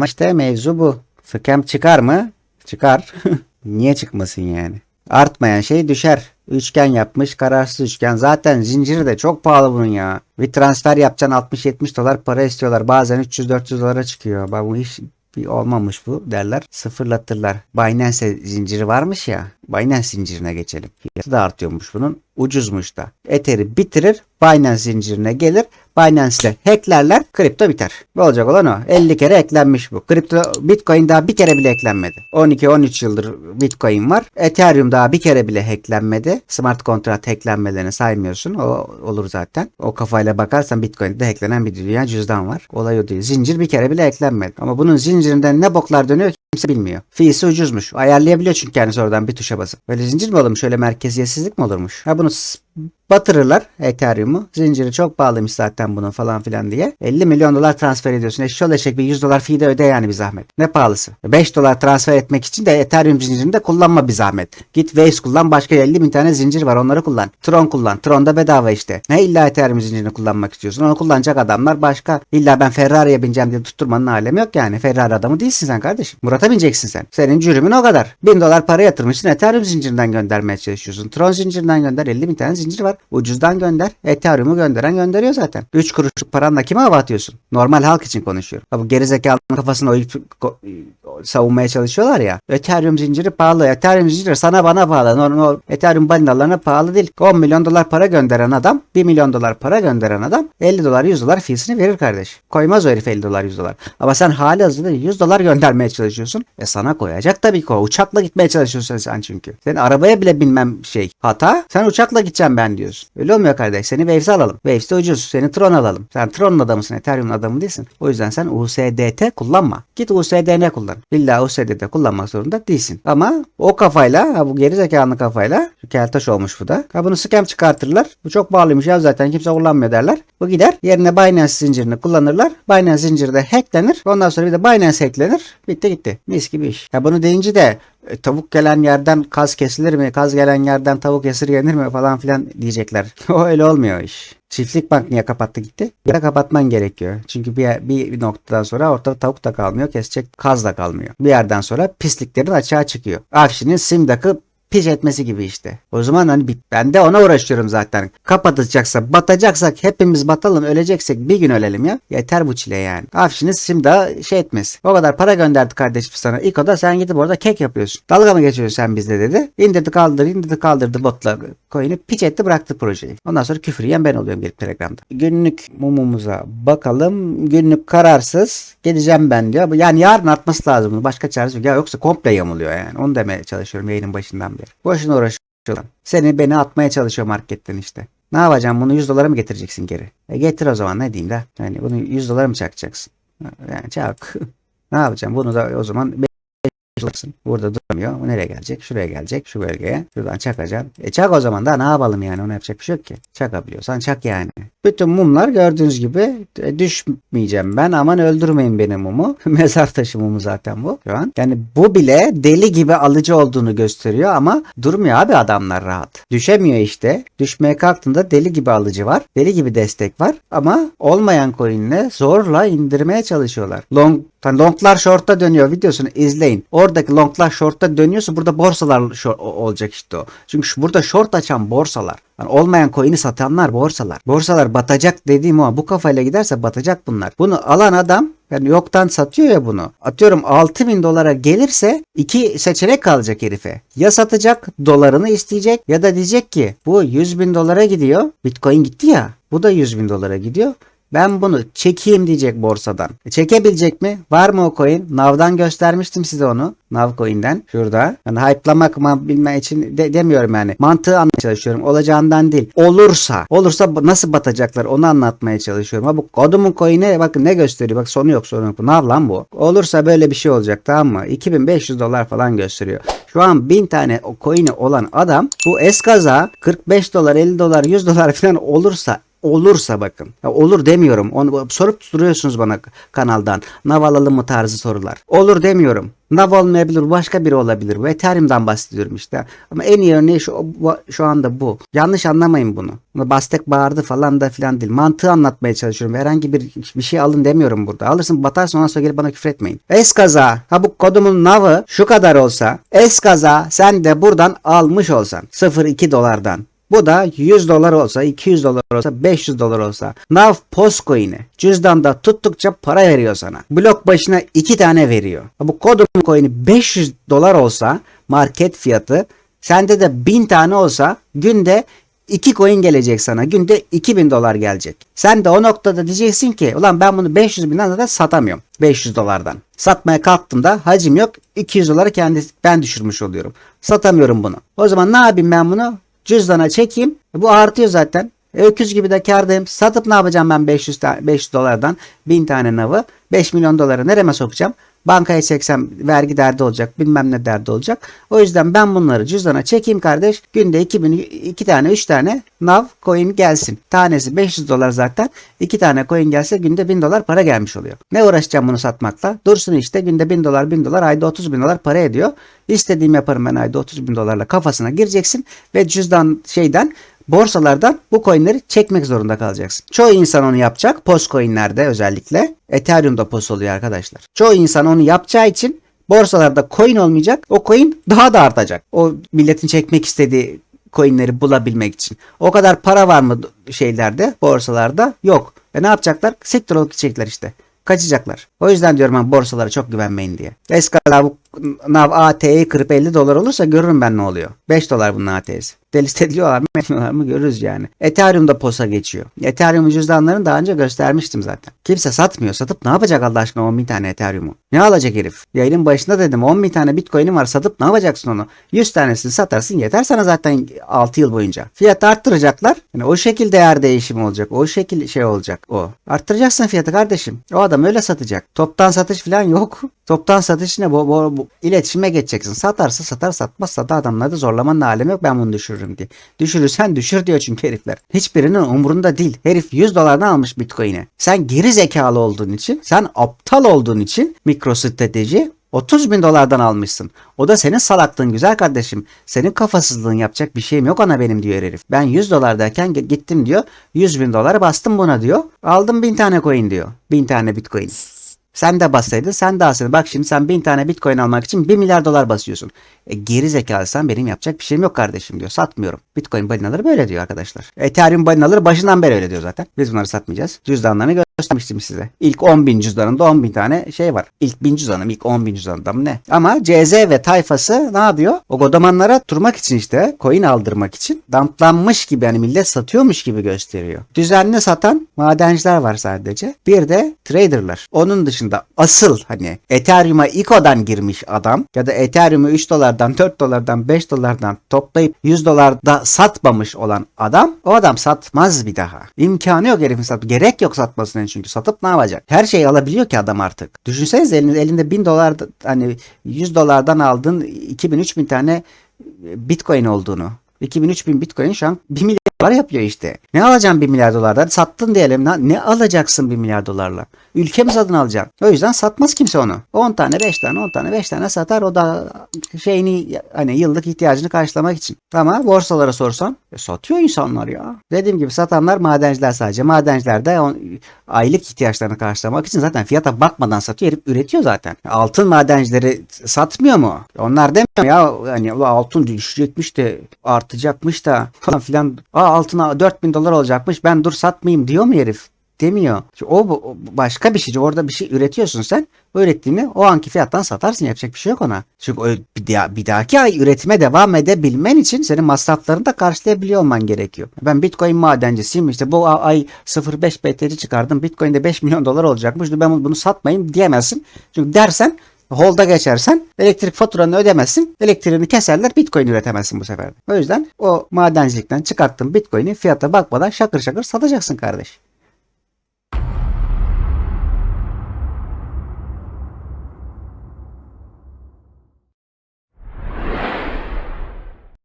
Ama işte mevzu bu. Scam çıkar mı? Çıkar. Niye çıkmasın yani? Artmayan şey düşer. Üçgen yapmış kararsız üçgen. Zaten zinciri de çok pahalı bunun ya. Bir transfer yapacaksın 60-70 dolar para istiyorlar. Bazen 300-400 dolara çıkıyor. Bak bu hiç bir olmamış bu derler. Sıfırlatırlar. Binance zinciri varmış ya. Binance zincirine geçelim. Fiyatı da artıyormuş bunun. Ucuzmuş da. Ether'i bitirir. Binance zincirine gelir. Binance'le hacklerler. Kripto biter. Ne olacak olan o. 50 kere eklenmiş bu. Kripto Bitcoin daha bir kere bile eklenmedi. 12-13 yıldır Bitcoin var. Ethereum daha bir kere bile hacklenmedi. Smart kontrat hacklenmelerini saymıyorsun. O olur zaten. O kafayla bakarsan Bitcoin'de hacklenen bir dünya cüzdan var. Olay o değil. Zincir bir kere bile eklenmedi. Ama bunun zincirinden ne boklar dönüyor kimse bilmiyor. Fee'si ucuzmuş. Ayarlayabiliyor çünkü kendisi oradan bir tuşa basıp. Böyle zincir mi olurmuş? Şöyle merkeziyetsizlik mi olurmuş? Ha bunu batırırlar Ethereum'u. Zinciri çok pahalıymış zaten bunun falan filan diye. 50 milyon dolar transfer ediyorsun. Eşşol eşek bir 100 dolar fee de öde yani bir zahmet. Ne pahalısı? 5 dolar transfer etmek için de Ethereum zincirini de kullanma bir zahmet. Git Waze kullan başka 50 bin tane zincir var onları kullan. Tron kullan. Tron da bedava işte. Ne illa Ethereum zincirini kullanmak istiyorsun. Onu kullanacak adamlar başka. İlla ben Ferrari'ye bineceğim diye tutturmanın alemi yok yani. Ferrari adamı değilsin sen kardeşim. Murat'a bineceksin sen. Senin cürümün o kadar. 1000 dolar para yatırmışsın Ethereum zincirinden göndermeye çalışıyorsun. Tron zincirinden gönder 50 bin tane zincir var. Ucuzdan gönder. Ethereum'u gönderen gönderiyor zaten. 3 kuruşluk paranla kime hava atıyorsun? Normal halk için konuşuyorum. Bu gerizekalının kafasına oyup savunmaya çalışıyorlar ya. Ethereum zinciri pahalı. Ethereum zinciri sana bana pahalı. Normal Ethereum balinalarına pahalı değil. 10 milyon dolar para gönderen adam 1 milyon dolar para gönderen adam 50 dolar 100 dolar fiyatını verir kardeş. Koymaz o herif 50 dolar 100 dolar. Ama sen hali hazırda 100 dolar göndermeye çalışıyorsun. E sana koyacak tabii ki o. Uçakla gitmeye çalışıyorsun sen çünkü. Senin arabaya bile binmem şey hata. Sen uçakla gideceğim ben diyorsun. Öyle olmuyor kardeş. Seni Waves'e alalım. Waves de ucuz. Seni Tron alalım. Sen Tron'un adamısın. Ethereum'un adamı değilsin. O yüzden sen USDT kullanma. Git USDN kullan. İlla USDT kullanmak zorunda değilsin. Ama o kafayla bu geri zekalı kafayla keltaş olmuş bu da. Ha bunu scam çıkartırlar. Bu çok pahalıymış ya zaten kimse kullanmıyor derler. Bu gider yerine Binance zincirini kullanırlar. Binance zinciri de hacklenir. Ondan sonra bir de Binance hacklenir. Bitti gitti. Mis gibi iş. Ya bunu deyince de e, tavuk gelen yerden kaz kesilir mi? Kaz gelen yerden tavuk esirgenir mi falan filan diyecekler. o öyle olmuyor iş. Çiftlik bank niye kapattı gitti? De kapatman gerekiyor. Çünkü bir, bir, noktadan sonra ortada tavuk da kalmıyor. Kesecek kaz da kalmıyor. Bir yerden sonra pisliklerin açığa çıkıyor. Afşinin simdakı piş etmesi gibi işte. O zaman hani ben de ona uğraşıyorum zaten. Kapatacaksa batacaksak hepimiz batalım öleceksek bir gün ölelim ya. Yeter bu çile yani. Afşiniz simda şey etmez. O kadar para gönderdi kardeşim sana. İlk oda sen gidip orada kek yapıyorsun. Dalga mı geçiyorsun sen bizle dedi. İndirdi kaldırdı indirdi kaldırdı botla coin'i piç etti bıraktı projeyi. Ondan sonra küfür yiyen ben oluyorum gelip Telegram'da. Günlük mumumuza bakalım. Günlük kararsız. Geleceğim ben diyor. Yani yarın artması lazım. Başka çaresi yok. Ya yoksa komple yamuluyor yani. Onu demeye çalışıyorum yayının başından beri. Boşuna uğraşıyorum. Seni beni atmaya çalışıyor marketten işte. Ne yapacağım bunu 100 dolara mı getireceksin geri? E getir o zaman ne diyeyim de. Yani bunu 100 dolara mı çakacaksın? Yani çak. ne yapacağım bunu da o zaman olacaksın. Burada duramıyor. Bu nereye gelecek? Şuraya gelecek. Şu bölgeye. Şuradan çakacaksın. E çak o zaman da ne yapalım yani? Ona yapacak bir şey yok ki. Çakabiliyorsan çak yani. Bütün mumlar gördüğünüz gibi e, düşmeyeceğim ben. Aman öldürmeyin beni mumu. Mezar taşı mumu zaten bu şu an. Yani bu bile deli gibi alıcı olduğunu gösteriyor ama durmuyor abi adamlar rahat. Düşemiyor işte. Düşmeye kalktığında deli gibi alıcı var. Deli gibi destek var. Ama olmayan coin'le zorla indirmeye çalışıyorlar. Long Hani longlar short'a dönüyor videosunu izleyin. Oradaki longlar short'a dönüyorsa burada borsalar olacak işte o. Çünkü burada short açan borsalar. Yani olmayan coin'i satanlar borsalar. Borsalar batacak dediğim o. Bu kafayla giderse batacak bunlar. Bunu alan adam yani yoktan satıyor ya bunu. Atıyorum 6000 dolara gelirse iki seçenek kalacak herife. Ya satacak dolarını isteyecek ya da diyecek ki bu 100 bin dolara gidiyor. Bitcoin gitti ya. Bu da 100 bin dolara gidiyor. Ben bunu çekeyim diyecek borsadan. E, çekebilecek mi? Var mı o coin? Nav'dan göstermiştim size onu. Nav coin'den. Şurada. Yani hype'lamak mı bilme için de, demiyorum yani. Mantığı anlatmaya çalışıyorum. Olacağından değil. Olursa. Olursa nasıl batacaklar onu anlatmaya çalışıyorum. Ha bu kodumun coin'e bakın ne gösteriyor. Bak sonu yok sonu yok. Nav lan bu. Olursa böyle bir şey olacak tamam mı? 2500 dolar falan gösteriyor. Şu an 1000 tane coin'i olan adam bu eskaza 45 dolar 50 dolar 100 dolar falan olursa olursa bakın. Ya olur demiyorum. Onu sorup duruyorsunuz bana kanaldan. Nav alalım mı tarzı sorular. Olur demiyorum. Nav olmayabilir, başka biri olabilir. Bu Ethereum'dan bahsediyorum işte. Ama en iyi örneği şu, şu anda bu. Yanlış anlamayın bunu. Bastek bağırdı falan da filan değil. Mantığı anlatmaya çalışıyorum. Herhangi bir bir şey alın demiyorum burada. Alırsın batarsın ondan sonra gelip bana küfür etmeyin. Eskaza ha bu kodumun navı şu kadar olsa eskaza sen de buradan almış olsan 0.2 dolardan bu da 100 dolar olsa, 200 dolar olsa, 500 dolar olsa. Nav Postcoin'i cüzdanda tuttukça para veriyor sana. Blok başına 2 tane veriyor. Bu kodum coin'i 500 dolar olsa market fiyatı sende de 1000 tane olsa günde 2 coin gelecek sana. Günde 2000 dolar gelecek. Sen de o noktada diyeceksin ki ulan ben bunu 500 binden zaten satamıyorum. 500 dolardan. Satmaya kalktığımda hacim yok. 200 doları kendi ben düşürmüş oluyorum. Satamıyorum bunu. O zaman ne yapayım ben bunu? Cüzdana çekeyim. Bu artıyor zaten. Öküz gibi de kardayım. Satıp ne yapacağım ben 500, ta- 500 dolardan 1000 tane navı? 5 milyon doları nereme sokacağım? Bankaya çeksem vergi derdi olacak bilmem ne derdi olacak. O yüzden ben bunları cüzdana çekeyim kardeş. Günde 2000, 2 tane 3 tane nav coin gelsin. Tanesi 500 dolar zaten. 2 tane coin gelse günde 1000 dolar para gelmiş oluyor. Ne uğraşacağım bunu satmakla? Dursun işte günde 1000 dolar 1000 dolar ayda 30 bin dolar para ediyor. İstediğim yaparım ben ayda 30 bin dolarla kafasına gireceksin ve cüzdan şeyden borsalardan bu coinleri çekmek zorunda kalacaksın. Çoğu insan onu yapacak. Post coinlerde özellikle. Ethereum'da post oluyor arkadaşlar. Çoğu insan onu yapacağı için borsalarda coin olmayacak. O coin daha da artacak. O milletin çekmek istediği coinleri bulabilmek için. O kadar para var mı şeylerde, borsalarda? Yok. E ne yapacaklar? Sektör olup gidecekler işte. Kaçacaklar. O yüzden diyorum ben borsalara çok güvenmeyin diye. Eskala NAV AT'yi kırıp 50 dolar olursa görürüm ben ne oluyor. 5 dolar bunun AT'si. Delist ediliyorlar mı etmiyorlar mı görürüz yani. Ethereum'da posa geçiyor. Ethereum cüzdanlarını daha önce göstermiştim zaten. Kimse satmıyor. Satıp ne yapacak Allah aşkına 10 bin tane Ethereum'u? Ne alacak herif? Yayının başında dedim 10 bin tane Bitcoin'im var satıp ne yapacaksın onu? 100 tanesini satarsın yeter sana zaten 6 yıl boyunca. Fiyatı arttıracaklar. Yani o şekil değer değişimi olacak. O şekil şey olacak o. Arttıracaksın fiyatı kardeşim. O adam öyle satacak. Toptan satış falan yok. Toptan satış ne? Bu, bu, bu iletişime geçeceksin. Satarsa satar satmazsa da adamları da zorlamanın alemi yok ben bunu düşürürüm diye. Düşürürsen düşür diyor çünkü herifler. Hiçbirinin umurunda değil. Herif 100 dolardan almış Bitcoin'i. Sen geri zekalı olduğun için, sen aptal olduğun için MicroStrateji 30 bin dolardan almışsın. O da senin salaklığın güzel kardeşim. Senin kafasızlığın yapacak bir şeyim yok ana benim diyor herif. Ben 100 dolardayken gittim diyor. 100 bin dolar bastım buna diyor. Aldım bin tane coin diyor. Bin tane bitcoin. Sen de bassaydın sen de alsaydın. Bak şimdi sen bin tane bitcoin almak için 1 milyar dolar basıyorsun. E, geri zekalıysan benim yapacak bir şeyim yok kardeşim diyor. Satmıyorum. Bitcoin balinaları böyle diyor arkadaşlar. Ethereum balinaları başından beri öyle diyor zaten. Biz bunları satmayacağız. Cüzdanlarını göstermiştim size. İlk 10 bin cüzdanında 10 bin tane şey var. İlk bin cüzdanım ilk 10 bin cüzdanında mı ne? Ama CZ ve tayfası ne yapıyor? O godamanlara turmak için işte coin aldırmak için damplanmış gibi yani millet satıyormuş gibi gösteriyor. Düzenli satan madenciler var sadece. Bir de traderlar. Onun dışında asıl hani Ethereum'a ICO'dan girmiş adam ya da Ethereum'u 3 dolardan 4 dolardan 5 dolardan toplayıp 100 dolarda satmamış olan adam o adam satmaz bir daha. İmkanı yok herifin sat. Gerek yok satmasına çünkü satıp ne yapacak? Her şeyi alabiliyor ki adam artık. Düşünsenize elinde, elinde 1000 dolar hani 100 dolardan aldığın 2000-3000 tane bitcoin olduğunu. 2000-3000 bitcoin şu an 1 milyar dolar yapıyor işte. Ne alacaksın 1 milyar dolardan? Sattın diyelim. Ne, alacaksın 1 milyar dolarla? Ülke mi satın alacaksın? O yüzden satmaz kimse onu. 10 tane 5 tane 10 tane 5 tane satar. O da şeyini hani yıllık ihtiyacını karşılamak için. Ama borsalara sorsan e, satıyor insanlar ya. Dediğim gibi satanlar madenciler sadece. Madenciler de on, aylık ihtiyaçlarını karşılamak için zaten fiyata bakmadan satıyor. Herif üretiyor zaten. Altın madencileri satmıyor mu? Onlar demiyor ya hani "Ulan altın düşecekmiş de artacakmış da falan filan. Aa altına 4000 dolar olacakmış ben dur satmayayım diyor mu herif? Demiyor. O, o başka bir şey. Orada bir şey üretiyorsun sen. Ürettiğini o anki fiyattan satarsın. Yapacak bir şey yok ona. Çünkü o bir, bir dahaki ay üretime devam edebilmen için senin masraflarını da karşılayabiliyor olman gerekiyor. Ben Bitcoin madencisiyim. işte bu ay 0.5 BTC çıkardım. Bitcoin'de 5 milyon dolar olacakmış. Ben bunu satmayayım diyemezsin. Çünkü dersen Holda geçersen elektrik faturanı ödemezsin. Elektriğini keserler bitcoin üretemezsin bu sefer. O yüzden o madencilikten çıkarttığın bitcoin'i fiyata bakmadan şakır şakır satacaksın kardeş.